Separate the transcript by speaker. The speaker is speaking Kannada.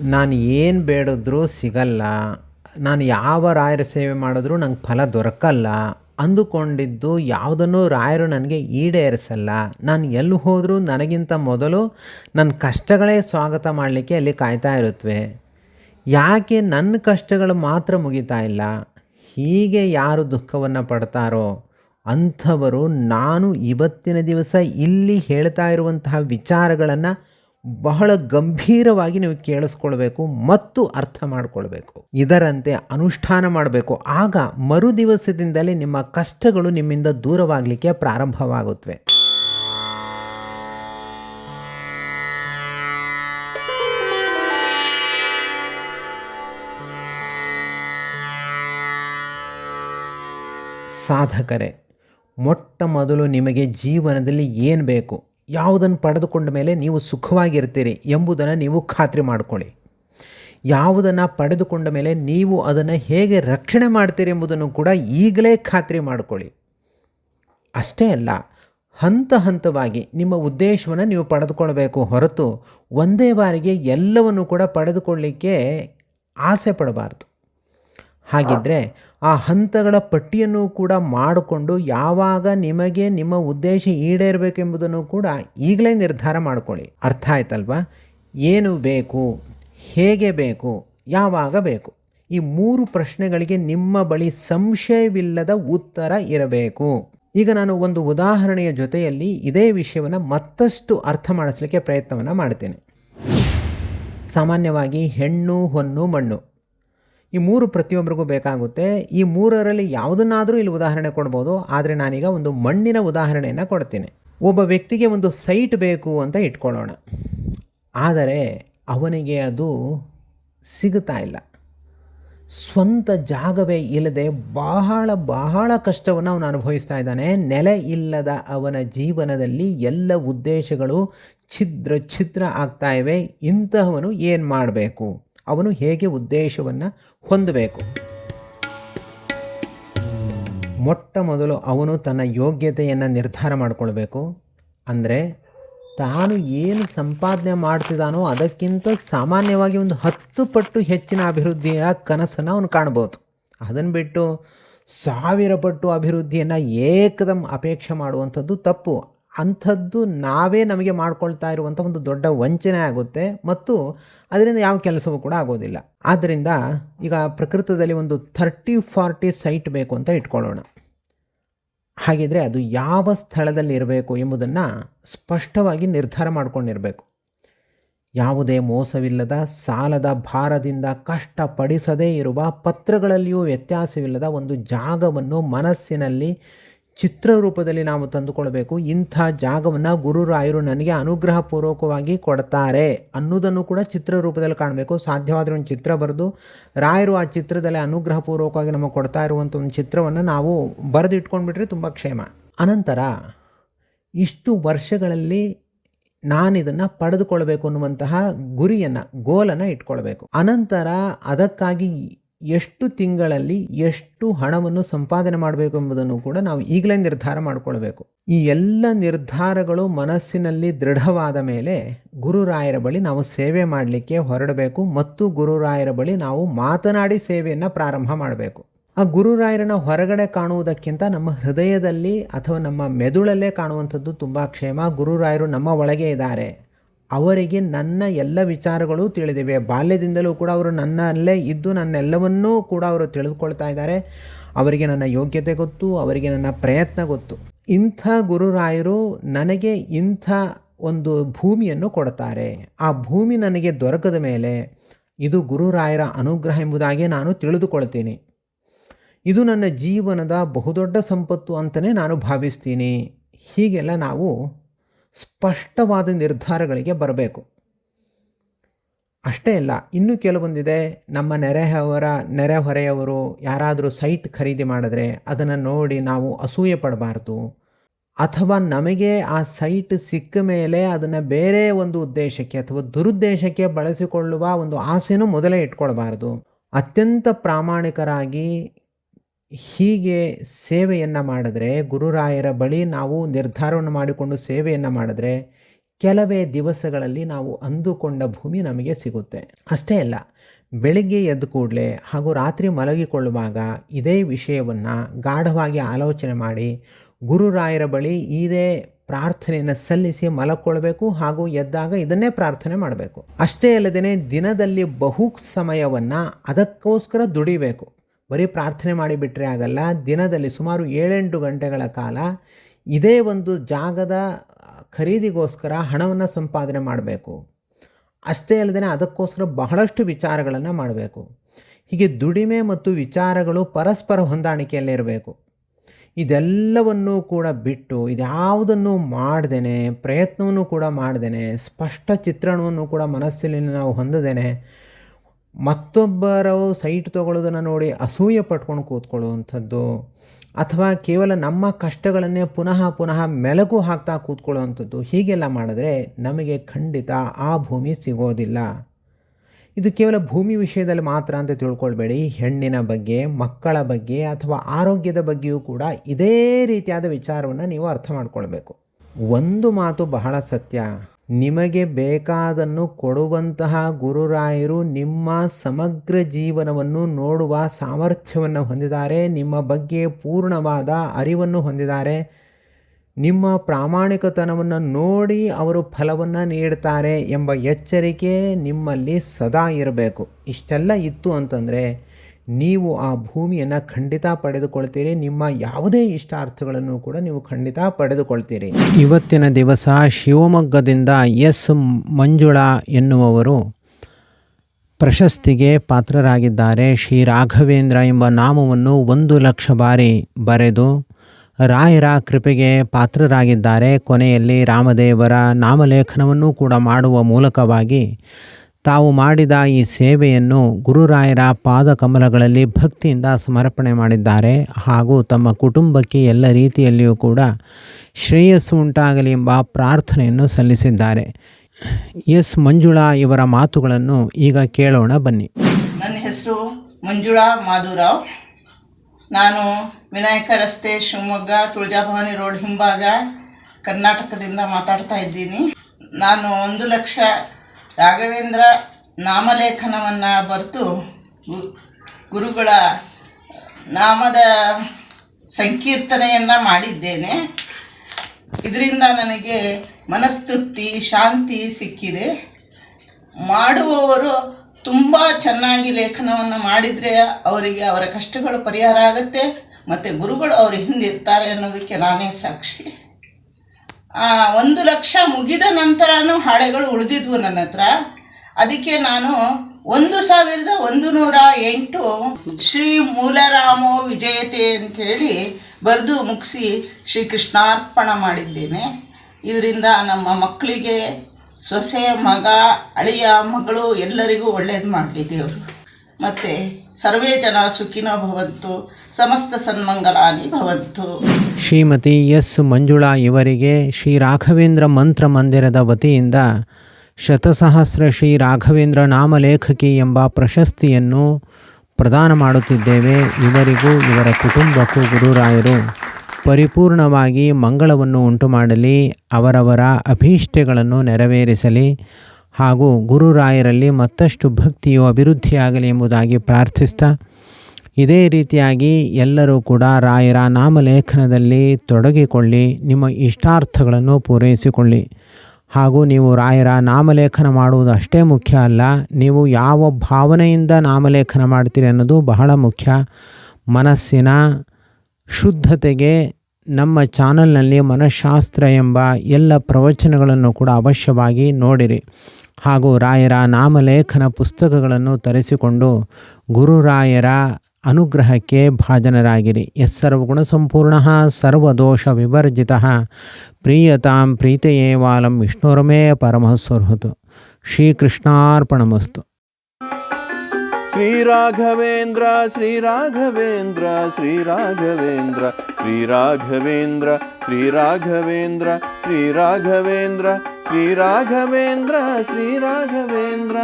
Speaker 1: ನಾನು ಏನು ಬೇಡಿದ್ರೂ ಸಿಗಲ್ಲ, ನಾನು ಯಾವ ರಾಯರ ಸೇವೆ ಮಾಡಿದ್ರೂ ನಂಗೆ ಫಲ ದೊರಕಲ್ಲ ಅಂದುಕೊಂಡಿದ್ದು ಯಾವುದನ್ನು ರಾಯರು ನನಗೆ ಈಡೇರಿಸಲ್ಲ. ನಾನು ಎಲ್ಲಿ ಹೋದರೂ ನನಗಿಂತ ಮೊದಲು ನನ್ನ ಕಷ್ಟಗಳೇ ಸ್ವಾಗತ ಮಾಡಲಿಕ್ಕೆ ಅಲ್ಲಿ ಕಾಯ್ತಾ ಇರುತ್ತವೆ ಯಾಕೆ ನನ್ನ ಕಷ್ಟಗಳು ಮಾತ್ರ ಮುಗಿತಾ ಇಲ್ಲ? ಹೀಗೆ ಯಾರು ದುಃಖವನ್ನು ಪಡ್ತಾರೋ? ಅಂಥವರು ನಾನು ಇವತ್ತಿನ ದಿವಸ ಇಲ್ಲಿ ಹೇಳ್ತಾ ಇರುವಂತಹ ವಿಚಾರಗಳನ್ನು ಬಹಳ ಗಂಭೀರವಾಗಿ ನೀವು ಕೇಳಿಸ್ಕೊಳ್ಬೇಕು ಮತ್ತು ಅರ್ಥ ಮಾಡಿಕೊಳ್ಬೇಕು. ಇದರಂತೆ ಅನುಷ್ಠಾನ ಮಾಡಬೇಕು. ಆಗ ಮರು ದಿವಸದಿಂದಲೇ ನಿಮ್ಮ ಕಷ್ಟಗಳು ನಿಮ್ಮಿಂದ ದೂರವಾಗಲಿಕ್ಕೆ ಪ್ರಾರಂಭವಾಗುತ್ತವೆ. ಸಾಧಕರೇ, ಮೊಟ್ಟ ಮೊದಲು ನಿಮಗೆ ಜೀವನದಲ್ಲಿ ಏನು ಬೇಕು? ಯಾವುದನ್ನು ಪಡೆದುಕೊಂಡ ಮೇಲೆ ನೀವು ಸುಖವಾಗಿರ್ತೀರಿ ಎಂಬುದನ್ನು ನೀವು ಖಾತ್ರಿ ಮಾಡಿಕೊಳ್ಳಿ. ಯಾವುದನ್ನು ಪಡೆದುಕೊಂಡ ಮೇಲೆ ನೀವು ಅದನ್ನು ಹೇಗೆ ರಕ್ಷಣೆ ಮಾಡ್ತೀರಿ ಎಂಬುದನ್ನು ಕೂಡ ಈಗಲೇ ಖಾತ್ರಿ ಮಾಡಿಕೊಳ್ಳಿ. ಅಷ್ಟೇ ಅಲ್ಲ, ಹಂತ ಹಂತವಾಗಿ ನಿಮ್ಮ ಉದ್ದೇಶವನ್ನು ನೀವು ಪಡೆದುಕೊಳ್ಬೇಕು ಹೊರತು ಒಂದೇ ಬಾರಿಗೆ ಎಲ್ಲವನ್ನು ಕೂಡ ಪಡೆದುಕೊಳ್ಳಿಕ್ಕೆ ಆಸೆ ಪಡಬಾರ್ದು. ಹಾಗಿದ್ದರೆ ಆ ಹಂತಗಳ ಪಟ್ಟಿಯನ್ನು ಕೂಡ ಮಾಡಿಕೊಂಡು ಯಾವಾಗ ನಿಮಗೆ ನಿಮ್ಮ ಉದ್ದೇಶ ಈಡೇರಬೇಕೆಂಬುದನ್ನು ಕೂಡ ಈಗಲೇ ನಿರ್ಧಾರ ಮಾಡಿಕೊಳ್ಳಿ. ಅರ್ಥ ಆಯ್ತಲ್ವಾ? ಏನು ಬೇಕು? ಹೇಗೆ ಬೇಕು? ಯಾವಾಗ ಬೇಕು? ಈ ಮೂರು ಪ್ರಶ್ನೆಗಳಿಗೆ ನಿಮ್ಮ ಬಳಿ ಸಂಶಯವಿಲ್ಲದ ಉತ್ತರ ಇರಬೇಕು. ಈಗ ನಾನು ಒಂದು ಉದಾಹರಣೆಯ ಜೊತೆಯಲ್ಲಿ ಇದೇ ವಿಷಯವನ್ನು ಮತ್ತಷ್ಟು ಅರ್ಥ ಮಾಡಿಸ್ಲಿಕ್ಕೆ ಪ್ರಯತ್ನವನ್ನು ಮಾಡ್ತೇನೆ. ಸಾಮಾನ್ಯವಾಗಿ ಹೆಣ್ಣು, ಹೊನ್ನು, ಮಣ್ಣು. ಈ ಮೂರು ಪ್ರತಿಯೊಬ್ಬರಿಗೂ ಬೇಕಾಗುತ್ತೆ. ಈ ಮೂರರಲ್ಲಿ ಯಾವುದನ್ನಾದರೂ ಇಲ್ಲಿ ಉದಾಹರಣೆ ಕೊಡ್ಬೋದು. ಆದರೆ ನಾನೀಗ ಒಂದು ಮಣ್ಣಿನ ಉದಾಹರಣೆಯನ್ನು ಕೊಡ್ತೀನಿ. ಒಬ್ಬ ವ್ಯಕ್ತಿಗೆ ಒಂದು ಸೈಟ್ ಬೇಕು ಅಂತ ಇಟ್ಕೊಳ್ಳೋಣ. ಆದರೆ ಅವನಿಗೆ ಅದು ಸಿಗುತ್ತಾ ಇಲ್ಲ. ಸ್ವಂತ ಜಾಗವೇ ಇಲ್ಲದೆ ಬಹಳ ಬಹಳ ಕಷ್ಟವನ್ನು ಅವನು ಅನುಭವಿಸ್ತಾ ಇದ್ದಾನೆ. ನೆಲೆ ಇಲ್ಲದ ಅವನ ಜೀವನದಲ್ಲಿ ಎಲ್ಲ ಉದ್ದೇಶಗಳು ಛಿದ್ರ ಛಿದ್ರ ಆಗ್ತಾ ಇವೆ. ಇಂತಹವನು ಏನು ಮಾಡಬೇಕು? ಅವನು ಹೇಗೆ ಉದ್ದೇಶವನ್ನು ಹೊಂದಬೇಕು? ಮೊಟ್ಟ ಮೊದಲು ಅವನು ತನ್ನ ಯೋಗ್ಯತೆಯನ್ನು ನಿರ್ಧಾರ ಮಾಡಿಕೊಳ್ಬೇಕು. ಅಂದರೆ ತಾನು ಏನು ಸಂಪಾದನೆ ಮಾಡ್ತಿದ್ದಾನೋ ಅದಕ್ಕಿಂತ ಸಾಮಾನ್ಯವಾಗಿ ಒಂದು ಹತ್ತು ಪಟ್ಟು ಹೆಚ್ಚಿನ ಅಭಿವೃದ್ಧಿಯ ಕನಸನ್ನು ಅವನು ಕಾಣ್ಬೋದು. ಅದನ್ನು ಬಿಟ್ಟು ಸಾವಿರ ಪಟ್ಟು ಅಭಿವೃದ್ಧಿಯನ್ನು ಏಕದಮ್ ಅಪೇಕ್ಷೆ ಮಾಡುವಂಥದ್ದು ತಪ್ಪು. ಅಂಥದ್ದು ನಾವೇ ನಮಗೆ ಮಾಡ್ಕೊಳ್ತಾ ಇರುವಂಥ ಒಂದು ದೊಡ್ಡ ವಂಚನೆ ಆಗುತ್ತೆ ಮತ್ತು ಅದರಿಂದ ಯಾವ ಕೆಲಸವೂ ಕೂಡ ಆಗೋದಿಲ್ಲ. ಆದ್ದರಿಂದ ಈಗ ಪ್ರಕೃತದಲ್ಲಿ ಒಂದು ಥರ್ಟಿ ಫಾರ್ಟಿ ಸೈಟ್ ಬೇಕು ಅಂತ ಇಟ್ಕೊಳ್ಳೋಣ. ಹಾಗಿದ್ರೆ ಅದು ಯಾವ ಸ್ಥಳದಲ್ಲಿ ಇರಬೇಕು ಎಂಬುದನ್ನು ಸ್ಪಷ್ಟವಾಗಿ ನಿರ್ಧಾರ ಮಾಡಿಕೊಂಡಿರಬೇಕು. ಯಾವುದೇ ಮೋಸವಿಲ್ಲದ, ಸಾಲದ ಭಾರದಿಂದ ಕಷ್ಟಪಡಿಸದೇ ಇರುವ, ಪತ್ರಗಳಲ್ಲಿಯೂ ವ್ಯತ್ಯಾಸವಿಲ್ಲದ ಒಂದು ಜಾಗವನ್ನು ಮನಸ್ಸಿನಲ್ಲಿ ಚಿತ್ರರೂಪದಲ್ಲಿ ನಾವು ತಂದುಕೊಳ್ಬೇಕು. ಇಂಥ ಜಾಗವನ್ನು ಗುರುರಾಯರು ನನಗೆ ಅನುಗ್ರಹಪೂರ್ವಕವಾಗಿ ಕೊಡ್ತಾರೆ ಅನ್ನೋದನ್ನು ಕೂಡ ಚಿತ್ರರೂಪದಲ್ಲಿ ಕಾಣಬೇಕು. ಸಾಧ್ಯವಾದರೆ ಒಂದು ಚಿತ್ರ ಬರೆದು, ರಾಯರು ಆ ಚಿತ್ರದಲ್ಲಿ ಅನುಗ್ರಹಪೂರ್ವಕವಾಗಿ ನಮಗೆ ಕೊಡ್ತಾ ಇರುವಂಥ ಒಂದು ಚಿತ್ರವನ್ನು ನಾವು ಬರೆದಿಟ್ಕೊಂಡ್ಬಿಟ್ರೆ ತುಂಬ ಕ್ಷೇಮ. ಅನಂತರ, ಇಷ್ಟು ವರ್ಷಗಳಲ್ಲಿ ನಾನಿದನ್ನು ಪಡೆದುಕೊಳ್ಬೇಕು ಅನ್ನುವಂತಹ ಗುರಿಯನ್ನು ಗೋಲನ್ನು ಇಟ್ಕೊಳ್ಬೇಕು. ಅನಂತರ ಅದಕ್ಕಾಗಿ ಎಷ್ಟು ತಿಂಗಳಲ್ಲಿ ಎಷ್ಟು ಹಣವನ್ನು ಸಂಪಾದನೆ ಮಾಡಬೇಕು ಎಂಬುದನ್ನು ಕೂಡ ನಾವು ಈಗಲೇ ನಿರ್ಧಾರ ಮಾಡಿಕೊಳ್ಬೇಕು. ಈ ಎಲ್ಲ ನಿರ್ಧಾರಗಳು ಮನಸ್ಸಿನಲ್ಲಿ ದೃಢವಾದ ಮೇಲೆ ಗುರುರಾಯರ ಬಳಿ ನಾವು ಸೇವೆ ಮಾಡಲಿಕ್ಕೆ ಹೊರಡಬೇಕು ಮತ್ತು ಗುರುರಾಯರ ಬಳಿ ನಾವು ಮಾತನಾಡಿ ಸೇವೆಯನ್ನು ಪ್ರಾರಂಭ ಮಾಡಬೇಕು. ಆ ಗುರುರಾಯರನ್ನ ಹೊರಗಡೆ ಕಾಣುವುದಕ್ಕಿಂತ ನಮ್ಮ ಹೃದಯದಲ್ಲಿ ಅಥವಾ ನಮ್ಮ ಮೆದುಳಲ್ಲೇ ಕಾಣುವಂಥದ್ದು ತುಂಬ ಕ್ಷೇಮ. ಗುರುರಾಯರು ನಮ್ಮ ಒಳಗೆ ಇದ್ದಾರೆ. ಅವರಿಗೆ ನನ್ನ ಎಲ್ಲ ವಿಚಾರಗಳು ತಿಳಿದಿವೆ. ಬಾಲ್ಯದಿಂದಲೂ ಕೂಡ ಅವರು ನನ್ನಲ್ಲೇ ಇದ್ದು ನನ್ನೆಲ್ಲವನ್ನೂ ಕೂಡ ಅವರು ತಿಳಿದುಕೊಳ್ತಾ ಇದ್ದಾರೆ. ಅವರಿಗೆ ನನ್ನ ಯೋಗ್ಯತೆ ಗೊತ್ತು, ಅವರಿಗೆ ನನ್ನ ಪ್ರಯತ್ನ ಗೊತ್ತು. ಇಂಥ ಗುರುರಾಯರು ನನಗೆ ಇಂಥ ಒಂದು ಭೂಮಿಯನ್ನು ಕೊಡ್ತಾರೆ. ಆ ಭೂಮಿ ನನಗೆ ದೊರಕದ ಮೇಲೆ ಇದು ಗುರುರಾಯರ ಅನುಗ್ರಹ ಎಂಬುದಾಗಿ ನಾನು ತಿಳಿದುಕೊಳ್ತೀನಿ. ಇದು ನನ್ನ ಜೀವನದ ಬಹುದೊಡ್ಡ ಸಂಪತ್ತು ಅಂತಲೇ ನಾನು ಭಾವಿಸ್ತೀನಿ. ಹೀಗೆಲ್ಲ ನಾವು ಸ್ಪಷ್ಟವಾದ ನಿರ್ಧಾರಗಳಿಗೆ ಬರಬೇಕು. ಅಷ್ಟೇ ಅಲ್ಲ, ಇನ್ನೂ ಕೆಲವೊಂದಿದೆ ನಮ್ಮ ನೆರೆಹವರ, ನೆರೆಹೊರೆಯವರು ಯಾರಾದರೂ ಸೈಟ್ ಖರೀದಿ ಮಾಡಿದ್ರೆ ಅದನ್ನು ನೋಡಿ ನಾವು ಅಸೂಯೆ ಪಡಬಾರ್ದು. ಅಥವಾ ನಮಗೆ ಆ ಸೈಟ್ ಸಿಕ್ಕ ಮೇಲೆ ಅದನ್ನು ಬೇರೆ ಒಂದು ಉದ್ದೇಶಕ್ಕೆ ಅಥವಾ ದುರುದ್ದೇಶಕ್ಕೆ ಬಳಸಿಕೊಳ್ಳುವ ಒಂದು ಆಸೆನೂ ಮೊದಲೇ ಇಟ್ಕೊಳ್ಬಾರ್ದು. ಅತ್ಯಂತ ಪ್ರಾಮಾಣಿಕರಾಗಿ ಹೀಗೆ ಸೇವೆಯನ್ನು ಮಾಡಿದ್ರೆ ಗುರುರಾಯರ ಬಳಿ ನಾವು ನಿರ್ಧಾರವನ್ನು ಮಾಡಿಕೊಂಡು ಸೇವೆಯನ್ನು ಮಾಡಿದ್ರೆ ಕೆಲವೇ ದಿವಸಗಳಲ್ಲಿ ನಾವು ಅಂದುಕೊಂಡ ಭೂಮಿ ನಮಗೆ ಸಿಗುತ್ತೆ. ಅಷ್ಟೇ ಅಲ್ಲ, ಬೆಳಿಗ್ಗೆ ಎದ್ದ ಕೂಡಲೇ ಹಾಗೂ ರಾತ್ರಿ ಮಲಗಿಕೊಳ್ಳುವಾಗ ಇದೇ ವಿಷಯವನ್ನು ಗಾಢವಾಗಿ ಆಲೋಚನೆ ಮಾಡಿ ಗುರುರಾಯರ ಬಳಿ ಇದೇ ಪ್ರಾರ್ಥನೆಯನ್ನು ಸಲ್ಲಿಸಿ ಮಲಕ್ಕೊಳ್ಬೇಕು ಹಾಗೂ ಎದ್ದಾಗ ಇದನ್ನೇ ಪ್ರಾರ್ಥನೆ ಮಾಡಬೇಕು. ಅಷ್ಟೇ ಅಲ್ಲದೇ ದಿನದಲ್ಲಿ ಬಹು ಸಮಯವನ್ನು ಅದಕ್ಕೋಸ್ಕರ ದುಡಿಬೇಕು. ಬರೀ ಪ್ರಾರ್ಥನೆ ಮಾಡಿಬಿಟ್ರೆ ಆಗಲ್ಲ. ದಿನದಲ್ಲಿ ಸುಮಾರು ಏಳೆಂಟು ಗಂಟೆಗಳ ಕಾಲ ಇದೇ ಒಂದು ಜಾಗದ ಖರೀದಿಗೋಸ್ಕರ ಹಣವನ್ನು ಸಂಪಾದನೆ ಮಾಡಬೇಕು. ಅಷ್ಟೇ ಅಲ್ಲದೆ ಅದಕ್ಕೋಸ್ಕರ ಬಹಳಷ್ಟು ವಿಚಾರಗಳನ್ನು ಮಾಡಬೇಕು. ಹೀಗೆ ದುಡಿಮೆ ಮತ್ತು ವಿಚಾರಗಳು ಪರಸ್ಪರ ಹೊಂದಾಣಿಕೆಯಲ್ಲಿರಬೇಕು ಇದೆಲ್ಲವನ್ನೂ ಕೂಡ ಬಿಟ್ಟು ಇದ್ಯಾವುದನ್ನು ಮಾಡ್ದೇನೆ, ಪ್ರಯತ್ನವನ್ನು ಕೂಡ ಮಾಡ್ದೇನೆ, ಸ್ಪಷ್ಟ ಚಿತ್ರಣವನ್ನು ಕೂಡ ಮನಸ್ಸಿನಲ್ಲಿ ನಾವು ಹೊಂದದೇನೆ ಮತ್ತೊಬ್ಬರು ಸೈಟ್ ತೊಗೊಳ್ಳೋದನ್ನು ನೋಡಿ ಅಸೂಯೆ ಪಟ್ಕೊಂಡು ಕೂತ್ಕೊಳ್ಳುವಂಥದ್ದು ಅಥವಾ ಕೇವಲ ನಮ್ಮ ಕಷ್ಟಗಳನ್ನೇ ಪುನಃ ಪುನಃ ಮೆಲುಕು ಹಾಕ್ತಾ ಕೂತ್ಕೊಳ್ಳುವಂಥದ್ದು ಹೀಗೆಲ್ಲ ಮಾಡಿದ್ರೆ ನಮಗೆ ಖಂಡಿತ ಆ ಭೂಮಿ ಸಿಗೋದಿಲ್ಲ. ಇದು ಕೇವಲ ಭೂಮಿ ವಿಷಯದಲ್ಲಿ ಮಾತ್ರ ಅಂತ ತಿಳ್ಕೊಳ್ಬೇಡಿ. ಹೆಣ್ಣಿನ ಬಗ್ಗೆ, ಮಕ್ಕಳ ಬಗ್ಗೆ ಅಥವಾ ಆರೋಗ್ಯದ ಬಗ್ಗೆಯೂ ಕೂಡ ಇದೇ ರೀತಿಯಾದ ವಿಚಾರವನ್ನು ನೀವು ಅರ್ಥ ಮಾಡ್ಕೊಳ್ಬೇಕು. ಒಂದು ಮಾತು ಬಹಳ ಸತ್ಯ. ನಿಮಗೆ ಬೇಕಾದನ್ನು ಕೊಡುವಂತಹ ಗುರುರಾಯರು ನಿಮ್ಮ ಸಮಗ್ರ ಜೀವನವನ್ನು ನೋಡುವ ಸಾಮರ್ಥ್ಯವನ್ನು ಹೊಂದಿದ್ದಾರೆ, ನಿಮ್ಮ ಬಗ್ಗೆ ಪೂರ್ಣವಾದ ಅರಿವನ್ನು ಹೊಂದಿದ್ದಾರೆ, ನಿಮ್ಮ ಪ್ರಾಮಾಣಿಕತನವನ್ನು ನೋಡಿ ಅವರು ಫಲವನ್ನು ನೀಡ್ತಾರೆ ಎಂಬ ಎಚ್ಚರಿಕೆ ನಿಮ್ಮಲ್ಲಿ ಸದಾ ಇರಬೇಕು. ಇಷ್ಟೆಲ್ಲ ಇತ್ತು ಅಂತಂದರೆ ನೀವು ಆ ಭೂಮಿಯನ್ನು ಖಂಡಿತ ಪಡೆದುಕೊಳ್ತೀರಿ. ನಿಮ್ಮ ಯಾವುದೇ ಇಷ್ಟಾರ್ಥಗಳನ್ನು ಕೂಡ ನೀವು ಖಂಡಿತ ಪಡೆದುಕೊಳ್ತೀರಿ. ಇವತ್ತಿನ ದಿವಸ ಶಿವಮೊಗ್ಗದಿಂದ ಎಸ್ ಮಂಜುಳಾ ಎನ್ನುವವರು ಪ್ರಶಸ್ತಿಗೆ ಪಾತ್ರರಾಗಿದ್ದಾರೆ. ಶ್ರೀ ರಾಘವೇಂದ್ರ ಎಂಬ ನಾಮವನ್ನು ಒಂದು ಲಕ್ಷ ಬಾರಿ ಬರೆದು ರಾಯರ ಕೃಪೆಗೆ ಪಾತ್ರರಾಗಿದ್ದಾರೆ. ಕೊನೆಯಲ್ಲಿ ರಾಮದೇವರ ನಾಮಲೇಖನವನ್ನು ಕೂಡ ಮಾಡುವ ಮೂಲಕವಾಗಿ ತಾವು ಮಾಡಿದ ಈ ಸೇವೆಯನ್ನು ಗುರುರಾಯರ ಪಾದಕಮಲಗಳಲ್ಲಿ ಭಕ್ತಿಯಿಂದ ಸಮರ್ಪಣೆ ಮಾಡಿದ್ದಾರೆ ಹಾಗೂ ತಮ್ಮ ಕುಟುಂಬಕ್ಕೆ ಎಲ್ಲ ರೀತಿಯಲ್ಲಿಯೂ ಕೂಡ ಶ್ರೇಯಸ್ಸು ಉಂಟಾಗಲಿ ಎಂಬ ಪ್ರಾರ್ಥನೆಯನ್ನು ಸಲ್ಲಿಸಿದ್ದಾರೆ. ಎಸ್ ಮಂಜುಳಾ ಇವರ ಮಾತುಗಳನ್ನು ಈಗ ಕೇಳೋಣ, ಬನ್ನಿ.
Speaker 2: ನನ್ನ ಹೆಸರು ಮಂಜುಳಾ ಮಾಧುರಾವ್. ನಾನು ವಿನಾಯಕ ರಸ್ತೆ ಶಿವಮೊಗ್ಗ ತುಳಜಾಭವಾನಿ ರೋಡ್ ಹಿಂಭಾಗ ಕರ್ನಾಟಕದಿಂದ ಮಾತಾಡ್ತಾ ಇದ್ದೀನಿ. ನಾನು ಒಂದು ಲಕ್ಷ ರಾಘವೇಂದ್ರ ನಾಮಲೇಖನವನ್ನು ಬರೆದು ಗುರುಗಳ ನಾಮದ ಸಂಕೀರ್ತನೆಯನ್ನು ಮಾಡಿದ್ದೇನೆ. ಇದರಿಂದ ನನಗೆ ಮನಸ್ತೃಪ್ತಿ, ಶಾಂತಿ ಸಿಕ್ಕಿದೆ. ಮಾಡುವವರು ತುಂಬ ಚೆನ್ನಾಗಿ ಲೇಖನವನ್ನು ಮಾಡಿದರೆ ಅವರಿಗೆ ಅವರ ಕಷ್ಟಗಳು ಪರಿಹಾರ ಆಗುತ್ತೆ, ಮತ್ತು ಗುರುಗಳು ಅವ್ರ ಹಿಂದಿರ್ತಾರೆ ಅನ್ನೋದಕ್ಕೆ ನಾನೇ ಸಾಕ್ಷಿ. ಒಂದು ಲಕ್ಷ ಮುಗಿದ ನಂತರನೂ ಹಾಳೆಗಳು ಉಳಿದಿದ್ವು ನನ್ನ ಹತ್ರ. ಅದಕ್ಕೆ ನಾನು ಒಂದು ಸಾವಿರದ ಒಂದು ನೂರ ಎಂಟು ಶ್ರೀ ಮೂಲರಾಮೋ ವಿಜಯತೆ ಅಂಥೇಳಿ ಬರೆದು ಮುಗಿಸಿ ಶ್ರೀ ಕೃಷ್ಣಾರ್ಪಣ ಮಾಡಿದ್ದೇನೆ. ಇದರಿಂದ ನಮ್ಮ ಮಕ್ಕಳಿಗೆ ಸೊಸೆ, ಮಗ, ಅಳಿಯ, ಮಗಳು ಎಲ್ಲರಿಗೂ ಒಳ್ಳೇದು ಮಾಡಲಿ ಮತ್ತು ಸರ್ವೇ ಜನ ಸುಖಿನೋ ಭವಂತು, ಸಮಸ್ತ ಸನ್ಮಂಗಲಾನಿ ಭವಂತು.
Speaker 1: ಶ್ರೀಮತಿ ಎಸ್ ಮಂಜುಳಾ ಇವರಿಗೆ ಶ್ರೀ ರಾಘವೇಂದ್ರ ಮಂತ್ರ ಮಂದಿರದ ವತಿಯಿಂದ ಶತಸಹಸ್ರ ಶ್ರೀ ರಾಘವೇಂದ್ರ ನಾಮಲೇಖಕಿ ಎಂಬ ಪ್ರಶಸ್ತಿಯನ್ನು ಪ್ರದಾನ ಮಾಡುತ್ತಿದ್ದೇವೆ. ಇವರಿಗೂ, ಇವರ ಕುಟುಂಬಕ್ಕೂ ಗುರುರಾಯರು ಪರಿಪೂರ್ಣವಾಗಿ ಮಂಗಳವನ್ನು ಉಂಟು ಮಾಡಲಿ ಅವರವರ ಅಭೀಷ್ಟೆಗಳನ್ನು ನೆರವೇರಿಸಲಿ. ಹಾಗೂ ಗುರುರಾಯರಲ್ಲಿ ಮತ್ತಷ್ಟು ಭಕ್ತಿಯು ಅಭಿವೃದ್ಧಿಯಾಗಲಿ ಎಂಬುದಾಗಿ ಪ್ರಾರ್ಥಿಸ್ತಾ, ಇದೇ ರೀತಿಯಾಗಿ ಎಲ್ಲರೂ ಕೂಡ ರಾಯರ ನಾಮಲೇಖನದಲ್ಲಿ ತೊಡಗಿಕೊಳ್ಳಿ, ನಿಮ್ಮ ಇಷ್ಟಾರ್ಥಗಳನ್ನು ಪೂರೈಸಿಕೊಳ್ಳಿ. ಹಾಗೂ ನೀವು ರಾಯರ ನಾಮಲೇಖನ ಮಾಡುವುದು ಅಷ್ಟೇ ಮುಖ್ಯ ಅಲ್ಲ, ನೀವು ಯಾವ ಭಾವನೆಯಿಂದ ನಾಮಲೇಖನ ಮಾಡ್ತೀರಿ ಅನ್ನೋದು ಬಹಳ ಮುಖ್ಯ. ಮನಸ್ಸಿನ ಶುದ್ಧತೆಗೆ ನಮ್ಮ ಚಾನಲ್ನಲ್ಲಿ ಮನಃಶಾಸ್ತ್ರ ಎಂಬ ಎಲ್ಲ ಪ್ರವಚನಗಳನ್ನು ಕೂಡ ಅವಶ್ಯವಾಗಿ ನೋಡಿರಿ. ಹಾಗೂ ರಾಯರ ನಾಮಲೇಖನ ಪುಸ್ತಕಗಳನ್ನು ತರಿಸಿಕೊಂಡು ಗುರುರಾಯರ ಅನುಗ್ರಹಕ್ಕೆ ಭಾಜನರಾಗಿರಿ. ಎಸ್ ಸರ್ವಗುಣ ಸಂಪೂರ್ಣ ಸರ್ವದೋಷ ವಿವರ್ಜಿತ ಪ್ರೀಯತಾಂ ಪ್ರೀತೆಯೇವಾಲಂ ವಿಷ್ಣುರಮೇ ಪರಮಸ್ವರ್ಹುತು ಶ್ರೀಕೃಷ್ಣಾರ್ಪಣಮಸ್ತು.
Speaker 3: ಶ್ರೀರಾಘವೇಂದ್ರ ಶ್ರೀರಾಘವೇಂದ್ರ ಶ್ರೀರಾಘವೇಂದ್ರ ಶ್ರೀರಾಘವೇಂದ್ರ ಶ್ರೀರಾಘವೇಂದ್ರ ಶ್ರೀರಾಘವೇಂದ್ರ. శ్రీరాఘవేంద్ర శ్రీరాఘవేంద్ర